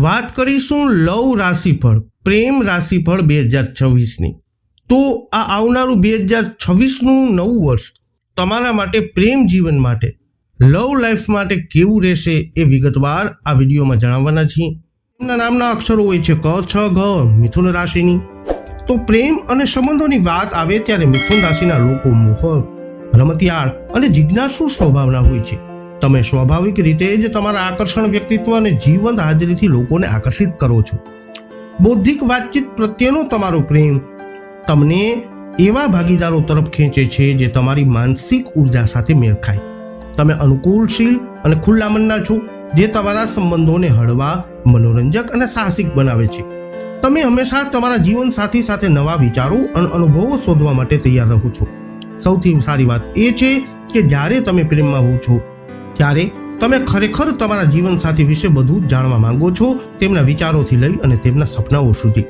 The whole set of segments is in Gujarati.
વાત કરીશું લવ રાશિફળ, પ્રેમ રાશિફળ બે હજાર છવ્વીસની. તો આ આવનારું બે હજાર છવ્વીસનું નવું વર્ષ તમારા માટે પ્રેમ જીવન માટે, લવ લાઈફ માટે કેવું રહેશે એ વિગતવાર આ વિડીયોમાં જણાવવાના છીએ. એમના નામના અક્ષરો હોય છે ક, છ, ઘ, મિથુન રાશિની. તો પ્રેમ અને સંબંધોની વાત આવે ત્યારે મિથુન રાશિના લોકો મોહક, રમતિયાળ અને જિજ્ઞાસુ સ્વભાવના હોય છે. તમે સ્વાભાવિક રીતે જ તમારા આકર્ષણ વ્યક્તિત્વ અને જીવંત હાજરીથી લોકોને આકર્ષિત કરો છો. બૌદ્ધિક વાતચીત પ્રત્યેનો તમારો પ્રેમ તમને એવા ભાગીદારો તરફ ખેંચે છે જે તમારી માનસિક ઊર્જા સાથે મેળ ખાય. તમે અનુકૂળશીલ અને ખુલ્લા મનના છો જે તમારા સંબંધોને હળવા, મનોરંજક અને સાહસિક બનાવે છે. તમે હંમેશા તમારા જીવન સાથી સાથે નવા વિચારો અને અનુભવો શોધવા માટે તૈયાર રહો છો. સૌથી સારી વાત એ છે કે જ્યારે તમે પ્રેમમાં હો છો ત્યારે તમે ખરેખર તમારા જીવનસાથી વિશે બધું જાણવા માંગો છો તેમના વિચારોથી લઈ અને તેમના સપનાઓ સુધી.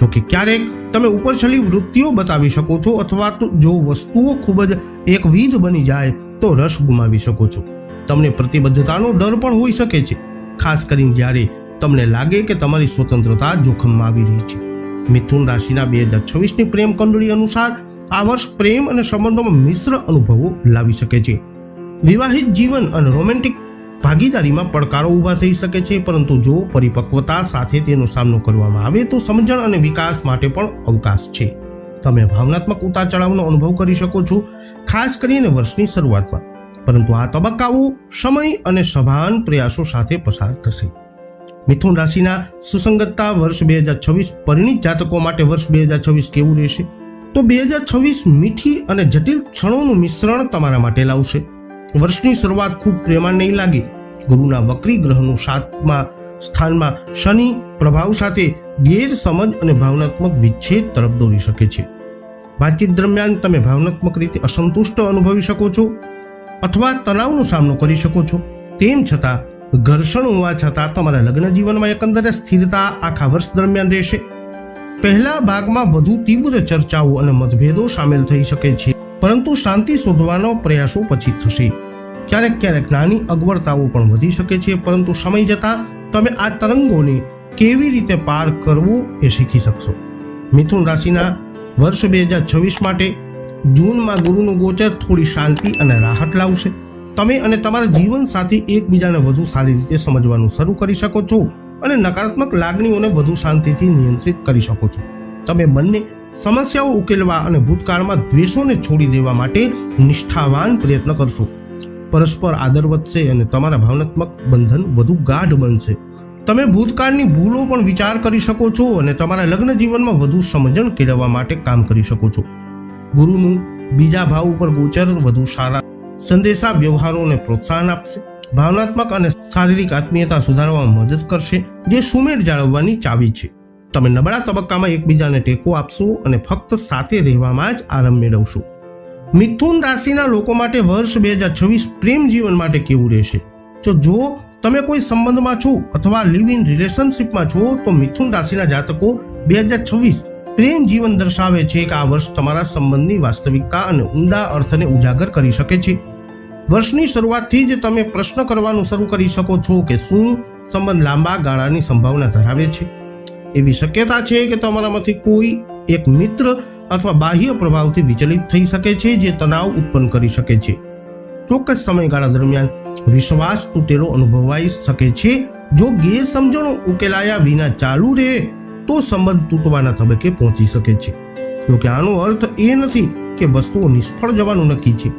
જો કે ક્યારેક તમે ઉપરછલી વૃત્તિઓ બતાવી શકો છો અથવા તો જો વસ્તુઓ ખૂબ જ એકવિધ બની જાય તો રસ ગુમાવી શકો છો. તમને પ્રતિબદ્ધતાનો ડર પણ હોઈ શકે છે, ખાસ કરીને જ્યારે તમને લાગે કે તમારી સ્વતંત્રતા જોખમમાં આવી રહી છે. મિથુન રાશિના બે હજાર છવ્વીસની પ્રેમ કંડળી અનુસાર આ વર્ષ પ્રેમ અને સંબંધોમાં મિશ્ર અનુભવો લાવી શકે છે. વિવાહિત જીવન અને રોમેન્ટિક ભાગીદારીમાં પડકારો ઊભા થઈ શકે છે, પરંતુ જો પરિપક્વતા સાથે તેનો સામનો કરવામાં આવે તો સમજણ અને વિકાસ માટે પણ અવકાશ છે. તમે ભાવનાત્મક ઉતાર ચઢાવનો અનુભવ કરી શકો છો, ખાસ કરીને વર્ષની શરૂઆતમાં. પરંતુ આ તબક્કાઓ સમય અને સભાન પ્રયાસો સાથે પસાર થશે. મિથુન રાશિના સુસંગતતા વર્ષ બે હજાર છવ્વીસ પરિણીત જાતકો માટે વર્ષ બે હજાર છવ્વીસ કેવું રહેશે? તો બે હજાર છવ્વીસ મીઠી અને જટિલ ક્ષણોનું મિશ્રણ તમારા માટે લાવશે. વર્ષની શરૂઆત ખૂબ પ્રેમાળ નહીં લાગે. ગુરુના વક્રી ગ્રહનું સાતમા સ્થાનમાં શનિ પ્રભાવ સાથે ગેરસમજ અને ભાવનાત્મક વિચ્છેદ તરફ દોરી શકે છે. વાતચીત દરમિયાન તમે ભાવનાત્મક રીતે અસંતુષ્ટ અનુભવી શકો છો અથવા તણાવનો સામનો કરી શકો છો. તેમ છતાં, ઘર્ષણ હોવા છતાં તમારા લગ્ન જીવનમાં એકંદરે સ્થિરતા આખા વર્ષ દરમિયાન રહેશે. પહેલા ભાગમાં વધુ તીવ્ર ચર્ચાઓ અને મતભેદો સામેલ થઈ શકે છે. પરંતુ શાંતિ શોધવાનો પ્રયાસો પછી થશે. ક્યારેક ક્યારેક નાની અગવડતાઓ પણ વધી શકે છે, પરંતુ સમય જતાં તમે આ તરંગોને કેવી રીતે પાર કરવું એ શીખી શકશો. મિથુન રાશિના વર્ષ બે હજાર છવ્વીસ માટે જૂનમાં ગુરુનું ગોચર થોડી શાંતિ અને રાહત લાવશે. તમે અને તમારા જીવન સાથી એકબીજાને વધુ સારી રીતે સમજવાનું શરૂ કરી શકો છો અને નકારાત્મક લાગણીઓને વધુ શાંતિથી નિયંત્રિત કરી શકો છો. તમે બંને સમસ્યાઓ ઉકેલવા અને ભૂતકાળમાં દ્વેષોને છોડી દેવા માટે નિષ્ઠાવાન પ્રયત્ન કરશો. પરસ્પર આદર વધશે અને તમારા ભાવનાત્મક બંધન વધુ ગાઢ બનશે. તમે ભૂતકાળની ભૂલો પણ વિચાર કરી શકો છો અને તમારા લગ્ન જીવનમાં વધુ સમજણ કેળવવા માટે કામ કરી શકો છો. ગુરુનું બીજા ભાવ ઉપર ગોચર વધુ સારા સંદેશા વ્યવહારોને પ્રોત્સાહન આપશે. ભાવનાત્મક અને શારીરિક આત્મીયતા સુધારવામાં મદદ કરશે, જે સુમેળ જાળવવાની ચાવી છે. તમે નબળા તબક્કામાં એકબીજાને ટેકો આપશો અને ફક્ત સાથે રહેવામાં જ આરામ મેળવશો. મિથુન રાશિના લોકો માટે વર્ષ બે હજાર છવ્વીસ પ્રેમ જીવન માટે કેવું રહેશે? જો જો તમે કોઈ સંબંધમાં છો અથવા લિવ ઇન રિલેશનશિપમાં છો, તો મિથુન રાશિના જાતકો બે હજાર છવ્વીસ પ્રેમ જીવન દર્શાવે છે કે આ વર્ષ તમારા સંબંધની વાસ્તવિકતા અને ઊંડા અર્થને ઉજાગર કરી શકે છે. વર્ષની શરૂઆતથી જ તમે પ્રશ્ન કરવાનું શરૂ કરી શકો છો કે શું સંબંધ લાંબા ગાળાની સંભાવના ધરાવે છે? એવી શક્યતા છે કે તમારામાંથી કોઈ એક મિત્ર અથવા બાહ્ય પ્રભાવથી વિચલિત થઈ શકે છે જે તણાવ ઉત્પન્ન કરી શકે છે. ચોક્કસ સમયગાળા દરમિયાન વિશ્વાસ તૂટેલો અનુભવાઈ શકે છે. જો ગેરસમજણો ઉકેલાયા વિના ચાલુ રહે, તો સંબંધ તૂટવાના તબક્કે પહોંચી શકે છે. જોકે આનો અર્થ એ નથી કે વસ્તુઓ નિષ્ફળ જવાનું નક્કી છે.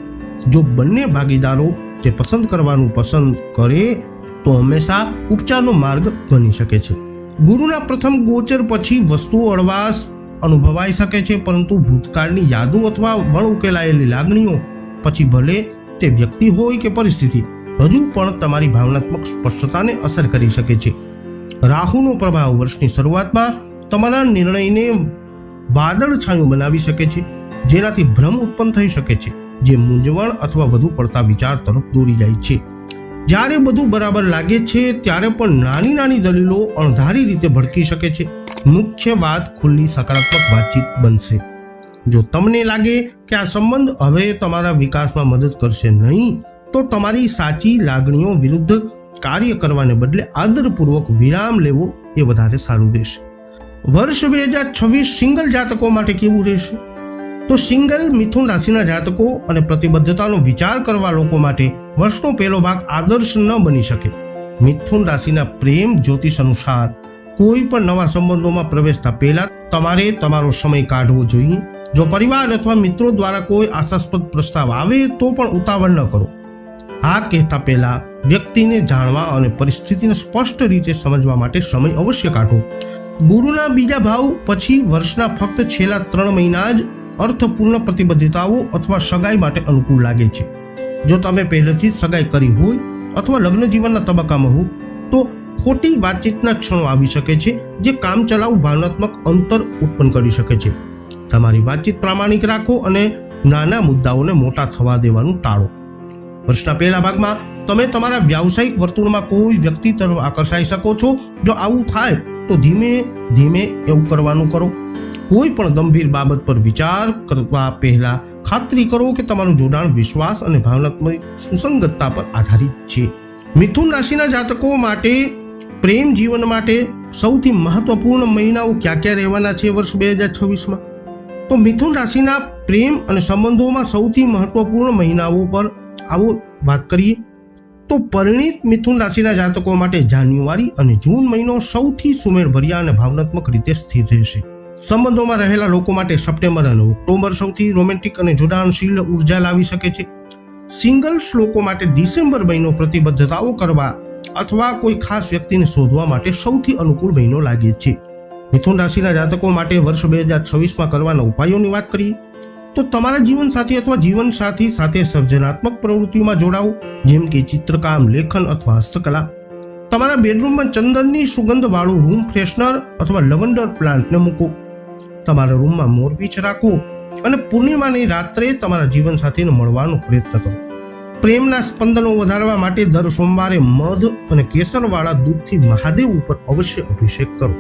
જો બંને ભાગીદારો તે પસંદ કરવાનું પસંદ કરે, તો હંમેશા ઉપચારનો માર્ગ બની શકે છે. ગુરુના પ્રથમ ગોચર પછી વસ્તુઓ અળવાશ અનુભવાઈ શકે છે, પરંતુ ભૂતકાળની યાદો અથવા વણ ઉકેલાયેલી લાગણીઓ પછી ભલે તે વ્યક્તિ હોય કે પરિસ્થિતિ, હજુ પણ તમારી ભાવનાત્મક સ્પષ્ટતાને અસર કરી શકે છે. રાહુનો પ્રભાવ વર્ષની શરૂઆતમાં તમારા નિર્ણયને વાદળછાયું બનાવી શકે છે, જેનાથી ભ્રમ ઉત્પન્ન થઈ શકે છે, જે મૂંઝવણ અથવા વધુ પડતા વિચાર તરફ દોરી જાય છે. જ્યારે બધું બરાબર લાગે છે, ત્યારે પણ નાની નાની દલીલો અણધારી રીતે ભડકી શકે છે. મુખ્ય વાત ખુલ્લી સકારાત્મક વાતચીત બનશે. જો તમને લાગે કે આ સંબંધ હવે તમારા વિકાસમાં મદદ કરશે નહીં, તો તમારી સાચી લાગણીઓ વિરુદ્ધ કાર્ય કરવાને બદલે આદરપૂર્વક વિરામ લેવો એ વધારે સારું રહેશે. વર્ષ બે હજાર છવ્વીસ સિંગલ જાતકો માટે કેવું રહેશે? તો સિંગલ મિથુન રાશિના જાતકો અને પ્રતિબદ્ધતાનો વિચાર કરવા લોકો માટે વર્ષનો પહેલો ભાગ આદર્શ ન બની શકે. મિથુન રાશિના પ્રેમ જ્યોતિષ અનુસાર કોઈ પણ નવા સંબંધોમાં પ્રવેશતા પહેલા તમારે તમારો સમય કાઢવો જોઈએ. જો પરિવાર અથવા મિત્રો દ્વારા કોઈ આશાસ્પદ પ્રસ્તાવ આવે તો પણ ઉતાવળ ન કરો. આ કહેતા પહેલા વ્યક્તિને જાણવા અને પરિસ્થિતિને સ્પષ્ટ રીતે સમજવા માટે સમય અવશ્ય કાઢો. ગુરુના બીજા ભાવ પછી વર્ષના ફક્ત છેલ્લા ત્રણ મહિના જ અર્થપૂર્ણ પ્રતિબદ્ધતાઓ અથવા સગાઈ માટે અનુકૂળ લાગે છે. જો તમે પહેલેથી સગાઈ કરી હોય અથવા લગ્ન જીવનના તબક્કામાં હો, તો ખોટી વાતચીતના ક્ષણો આવી શકે છે જે કામચલાઉ ભાવનાત્મક અંતર ઉત્પન્ન કરી શકે છે. તમારી વાતચીત પ્રામાણિક રાખો અને નાના મુદ્દાઓને મોટા થવા દેવાનું ટાળો. વર્ષના પહેલા ભાગમાં, તમે તમારા વ્યાવસાયિક વર્તુળમાં કોઈ વ્યક્તિ તરફ આકર્ષાઈ શકો છો? જો આવું થાય, તો ધીમે ધીમે એવું કરવાનું કરો. કોઈ પણ ગંભીર બાબત પર વિચાર કરવા પહેલા ખાતરી કરો કે તમારું જોડાણ વિશ્વાસ અને ભાવનાત્મક સુસંગતતા પર આધારિત છે. મિથુન રાશિના જાતકો માટે, પ્રેમ જીવન માટે સૌથી મહત્વપૂર્ણ મહિનાઓ ક્યાં ક્યાં રહેવાના છે વર્ષ બે હજાર છવ્વીસમાં? તો મિથુન રાશિના પ્રેમ અને સંબંધોમાં સૌથી મહત્વપૂર્ણ મહિનાઓ પર આવો વાત કરીએ. તો પરિણિત મિથુન રાશિના જાતકો માટે જાન્યુઆરી અને જૂન મહિનો સૌથી સુમેળભર્યા અને ભાવનાત્મક રીતે સ્થિર રહેશે. સંબંધોમાં રહેલા લોકો માટે સપ્ટેમ્બર અને ઓક્ટોબર સૌથી રોમેન્ટિક અને જોડાણશીલ ઊર્જા લાવી શકે છે. સિંગલ્સ લોકો માટે ડિસેમ્બર મહિનો પ્રતિબદ્ધતાઓ કરવા અથવા કોઈ ખાસ વ્યક્તિને શોધવા માટે સૌથી અનુકૂળ મહિનો લાગે છે. મિથુન રાશિના જાતકો માટે વર્ષ બે હજાર છવ્વીસમાં કરવાના ઉપાયોની વાત કરીએ, તો તમારા જીવનસાથી અથવા જીવનસાથી સાથે સર્જનાત્મક પ્રવૃત્તિઓમાં જોડાઓ, જેમ કે ચિત્રકામ, લેખન અથવા હસ્તકલા. તમારા બેડરૂમમાં ચંદનની સુગંધવાળું રૂમ ફ્રેશનર અથવા લવંડર પ્લાન્ટને મૂકો. તમારા રૂમમાં મોરપીંછ રાખો અને પૂર્ણિમાની રાત્રે તમારા જીવનસાથીને મળવાનો પ્રયત્ન કરો. પ્રેમના સ્પંદનો વધારવા માટે દર સોમવારે મધ અને કેસરવાળા દૂધથી મહાદેવ ઉપર અવશ્ય અભિષેક કરો.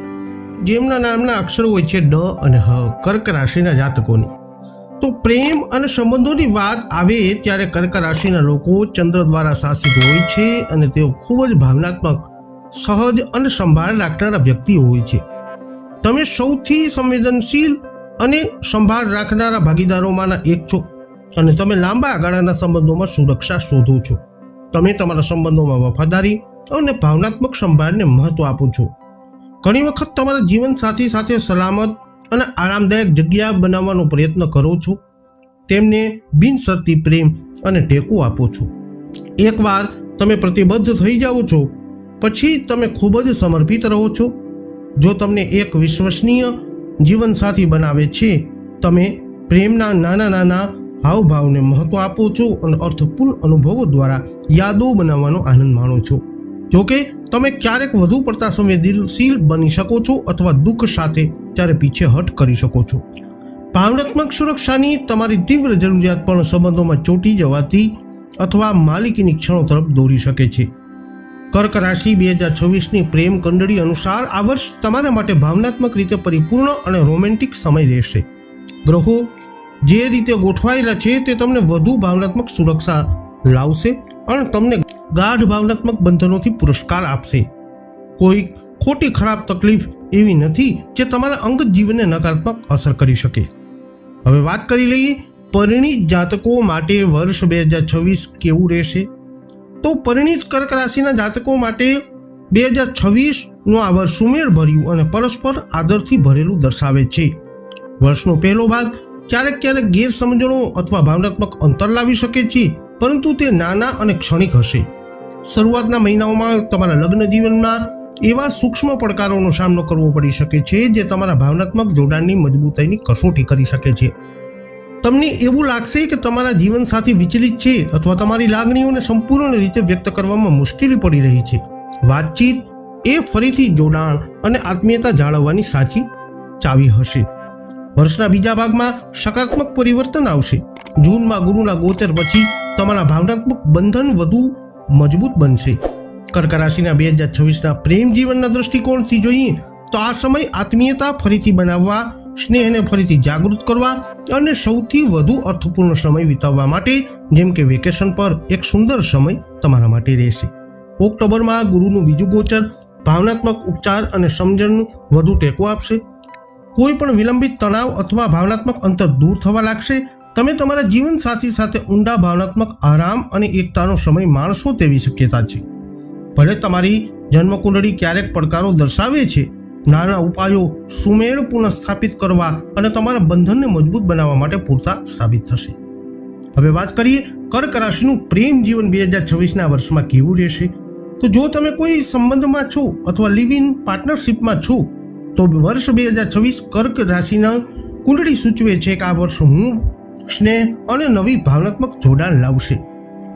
જેમના નામના અક્ષરો હોય છે ડ અને હ, કર્ક રાશિના જાતકોની. તો પ્રેમ અને સંબંધોની વાત આવે ત્યારે કર્ક રાશિના લોકો ચંદ્ર દ્વારા શાસિત હોય છે અને તેઓ ખૂબ જ ભાવનાત્મક, સહજ અને સંભાળ રાખનારા વ્યક્તિ હોય છે. તમે સૌથી સંવેદનશીલ અને સંભાળ રાખનારા ભાગીદારોમાંના એક છો. અને તમે લાંબા ગાળાના સંબંધોમાં સુરક્ષા શોધો છો. તમે તમારા સંબંધોમાં વફાદારી અને ભાવનાત્મક સંભાળને મહત્વ આપો છો. ઘણી વખત તમારા જીવનસાથી સાથે સલામત અને આરામદાયક જગ્યા બનાવવાનો પ્રયત્ન કરો છો. તેમને બિનશરતી પ્રેમ અને ટેકો આપો છો. એકવાર તમે પ્રતિબદ્ધ થઈ જાઓ છો. પછી તમે ખૂબ જ સમર્પિત રહો છો. જો તમને એક વિશ્વસનીય જીવનસાથી બનાવે છે, તમે પ્રેમના નાના નાના હાવભાવને મહત્વ આપો છો અને અર્થપૂર્ણ અનુભવો દ્વારા યાદો બનાવવાનો આનંદ માણો છો. જોકે તમે ક્યારેક વધુ પડતા સંવેદનશીલ બની શકો છો અથવા દુઃખ સાથે ત્યારે પીછેહટ કરી શકો છો. ભાવનાત્મક સુરક્ષાની તમારી તીવ્ર જરૂરિયાત પણ સંબંધોમાં ચોંટી જવાથી અથવા માલિકીની ક્ષણો તરફ દોરી શકે છે. કર્ક રાશિ બે હજાર છવ્વીસની પ્રેમ કંડળી અનુસાર આ વર્ષ તમારા માટે ભાવનાત્મક રીતે પરિપૂર્ણ અને રોમેન્ટિક સમય રહેશે. ગ્રહો જે રીતે ગોઠવાયેલા છે તે તમને વધુ ભાવનાત્મક સુરક્ષા લાવશે અને તમને ગાઢ ભાવનાત્મક બંધનોથી પુરસ્કાર આપશે. કોઈ ખોટી ખરાબ તકલીફ એવી નથી જે તમારા અંગત જીવનને નકારાત્મક અસર કરી શકે. હવે વાત કરી લઈએ પરિણીત જાતકો માટે વર્ષ બે હજાર છવ્વીસ કેવું રહેશે? તો પરિણીત કર્ક રાશિના જાતકો માટે બે હજાર છવ્વીસનું આ વર્ષ સુમેળ ભર્યું અને પરસ્પર આદરથી ભરેલું દર્શાવે છે. વર્ષનો પહેલો ભાગ ક્યારેક ક્યારેક ગેરસમજણો અથવા ભાવનાત્મક અંતર લાવી શકે છે, પરંતુ તે નાના અને ક્ષણિક હશે. શરૂઆતના મહિનાઓમાં તમારા લગ્ન જીવનમાં એવા સૂક્ષ્મ પડકારોનો સામનો કરવો પડી શકે છે, જે તમારા ભાવનાત્મક જોડાણની મજબૂતાઈની કસોટી કરી શકે છે. તમને એવું લાગશે કે તમારા જીવન સાથી વિચલિત છે અથવા તમારી લાગણીઓને સંપૂર્ણ રીતે વ્યક્ત કરવામાં મુશ્કેલી પડી રહી છે. વાતચીત એ ફરીથી જોડાણ અને આત્મીયતા જાળવવાની સાચી ચાવી હશે. વર્ષના બીજા ભાગમાં સકારાત્મક પરિવર્તન આવશે. જૂનમાં ગુરુના ગોચર પછી તમારા ભાવનાત્મક બંધન વધુ મજબૂત બનશે. કર્ક રાશિના બે હજાર છવ્વીસના પ્રેમ જીવનના દૃષ્ટિકોણથી જોઈએ તો આ સમય આત્મીયતા ફરીથી બનાવવા સ્નેહને ફરીથી જાગૃત કરવા અને સૌથી વધુ અર્થપૂર્ણ સમય વિતાવવા માટે, જેમ કે વેકેશન પર એક સુંદર સમય તમારા માટે રહેશે. ઓક્ટોબરમાં ગુરુનું બીજું ગોચર ભાવનાત્મક ઉપચાર અને સમજણનું વધુ ટેકો આપશે. કોઈ પણ વિલંબિત તણાવ અથવા ભાવનાત્મક અંતર દૂર થવા લાગશે. તમે તમારા જીવન સાથી સાથે ઊંડા ભાવનાત્મક આરામ અને એકતાનો સમય માણશો તેવી શક્યતા છે. ભલે તમારી જન્મકુંડળી ક્યારેક પડકારો દર્શાવે છે નાના ઉપાયો સુમેળ પુનઃસ્થાપિત કરવા અને તમારા બંધનને મજબૂત બનાવવા માટે પૂરતા સાબિત થશે. હવે વાત કરીએ કર્ક રાશિનું પ્રેમ જીવન બે હજાર છવ્વીસના વર્ષમાં કેવું રહેશે? તો જો તમે કોઈ સંબંધમાં છો અથવા લિવ ઇન પાર્ટનરશિપમાં છો, તો વર્ષ બે હજાર છવ્વીસ કર્ક રાશિના કુંડળી સૂચવે છે કે આ વર્ષ હું, સ્નેહ અને નવી ભાવનાત્મક જોડાણ લાવશે.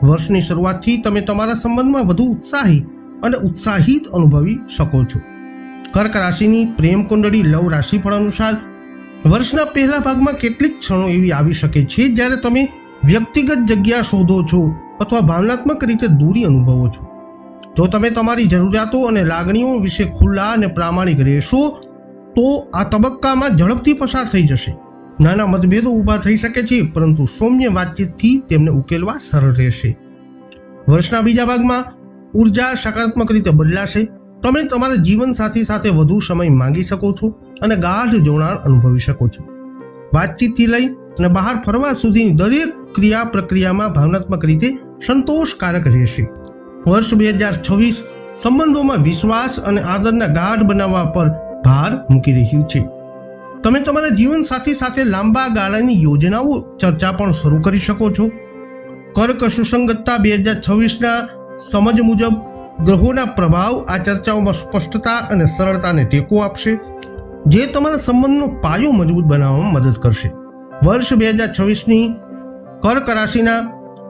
વર્ષની શરૂઆતથી તમે તમારા સંબંધમાં વધુ ઉત્સાહી અને ઉત્સાહિત અનુભવી શકો છો. કર્ક રાશિની પ્રેમ કુંડળી લવ રાશિફળ અનુસાર વર્ષના પહેલા ભાગમાં કેટલીક ક્ષણો એવી આવી શકે છે જ્યારે તમે વ્યક્તિગત જગ્યા શોધો છો અથવા ભાવનાત્મક રીતે દૂરી અનુભવો છો. જો તમે તમારી જરૂરિયાતો અને લાગણીઓ વિશે ખુલ્લા અને પ્રામાણિક રહેશો, તો આ તબક્કામાં ઝડપથી પસાર થઈ જશે. નાના મતભેદો ઊભા થઈ શકે છે, પરંતુ સૌમ્ય વાતચીતથી તેમને ઉકેલવા સરળ રહેશે. વર્ષના બીજા ભાગમાં ઊર્જા સકારાત્મક રીતે બદલાશે તમે તમારા જીવનસાથી સાથે વધુ સમય માંગી શકો છો અને ગાઢ જોડાણ અનુભવી શકો છો. વાતચીતથી લઈ અને બહાર ફરવા સુધીની દરેક ક્રિયા પ્રક્રિયામાં ભાવનાત્મક રીતે સંતોષકારક રહેશે. વર્ષ બે હજાર છવ્વીસ સંબંધોમાં વિશ્વાસ અને આદરના ગાઢ બનાવવા પર ભાર મૂકી રહ્યું છે. તમે તમારા જીવનસાથી સાથે લાંબા ગાળાની યોજનાઓ ચર્ચા પણ શરૂ કરી શકો છો. કર્ક સુસંગતતા બે હજાર છવ્વીસના સમજ મુજબ ગ્રહોના પ્રભાવ આ ચર્ચાઓમાં સ્પષ્ટતા અને સરળતાને ટેકો આપશે, જે તમારા સંબંધનો પાયો મજબૂત બનાવવામાં મદદ કરશે. વર્ષ બે હજાર છવ્વીસની કર્ક રાશિના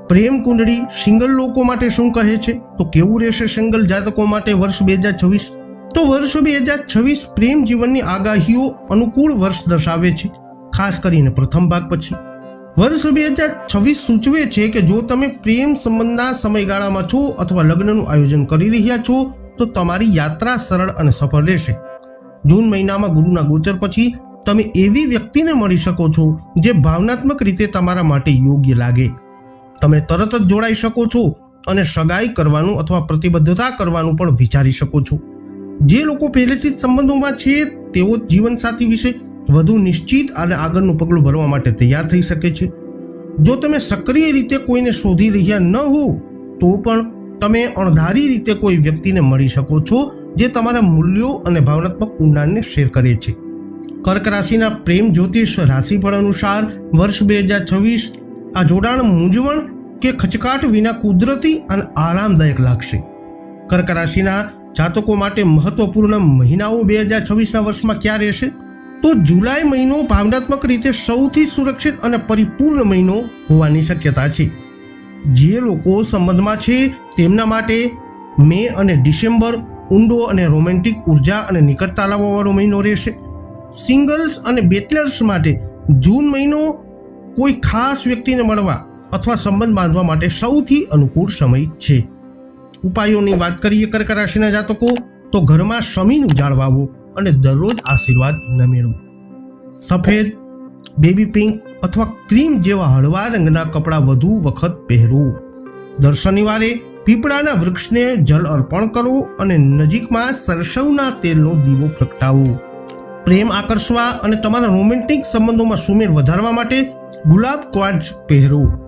પ્રેમ કુંડળી સિંગલ લોકો માટે શું કહે છે? તો કેવું રહેશે સિંગલ જાતકો માટે વર્ષ બે હજાર છવ્વીસ? તો વર્ષ બે હજાર છવ્વીસ પ્રેમ જીવનની આગાહીઓ અનુકૂળ વર્ષ દર્શાવે છે, ખાસ કરીને પ્રથમ ભાગ પછી. વર્ષ બે હજાર છવ્વીસ સૂચવે છે કે જો તમે પ્રેમ સંબંધના સમયગાળામાં છો અથવા લગ્નનું આયોજન કરી રહ્યા છો, તો તમારી યાત્રા સરળ અને સફળ રહેશે. જૂન મહિનામાં ગુરુના ગોચર પછી તમે એવી વ્યક્તિને મળી શકો છો જે ભાવનાત્મક રીતે તમારા માટે યોગ્ય લાગે. તમે તરત જ જોડાઈ શકો છો અને સગાઈ કરવાનું અથવા પ્રતિબદ્ધતા કરવાનું પણ વિચારી શકો છો. જે લોકો પહેલેથી જ સંબંધોમાં છે, તેઓ જીવનસાથી વિશે વધુ નિશ્ચિત અને આગળનું પગલું ભરવા માટે તૈયાર થઈ શકે છે. જો તમે સક્રિય રીતે કોઈને શોધી રહ્યા ન હો, તો પણ તમે અણધારી રીતે કોઈ વ્યક્તિને મળી શકો છો જે તમારા મૂલ્યો અને ભાવનાત્મક ઊંડાણને શેર કરે છે. કર્ક રાશિના પ્રેમ જ્યોતિષ રાશિફળ અનુસાર વર્ષ બે હજાર છવ્વીસ આ જોડાણ મૂંઝવણ કે ખચકાટ વિના કુદરતી અને આરામદાયક લાગશે. કર્ક રાશિના જાતકો માટે મહત્વપૂર્ણ મહિનાઓ બે હજાર છવ્વીસના વર્ષમાં ક્યાં રહેશે? તો જુલાઈ મહિનો ભાવનાત્મક રીતે સૌથી સુરક્ષિત અને પરિપૂર્ણ મહિનો હોવાની શક્યતા છે. જે લોકો સંબંધમાં છે, તેમના માટે મે અને ડિસેમ્બર ઊંડો અને રોમેન્ટિક ઊર્જા અને નિકટતા લાવવાવાળો મહિનો રહેશે. સિંગલ્સ અને બેચલર્સ માટે જૂન મહિનો કોઈ ખાસ વ્યક્તિને મળવા અથવા સંબંધ બાંધવા માટે સૌથી અનુકૂળ સમય છે. ઉપાયોની વાત કરીએ કર્ક રાશિના જાતકો, તો ઘરમાં શમીન જાળવાવો અને દરરોજ આશીર્વાદ ન મેળવો. સફેદ બેબી પિંક અથવા ક્રીમ જેવા હળવા રંગના કપડાં વધુ વખત પહેરવું દર શનિવારે પીપળાના વૃક્ષને જલ અર્પણ કરવું અને નજીકમાં સરસવના તેલનો દીવો પ્રગટાવવો પ્રેમ આકર્ષવા અને તમારા રોમેન્ટિક સંબંધોમાં સુમેળ વધારવા માટે ગુલાબ ક્વાર્ટ્ઝ પહેરવું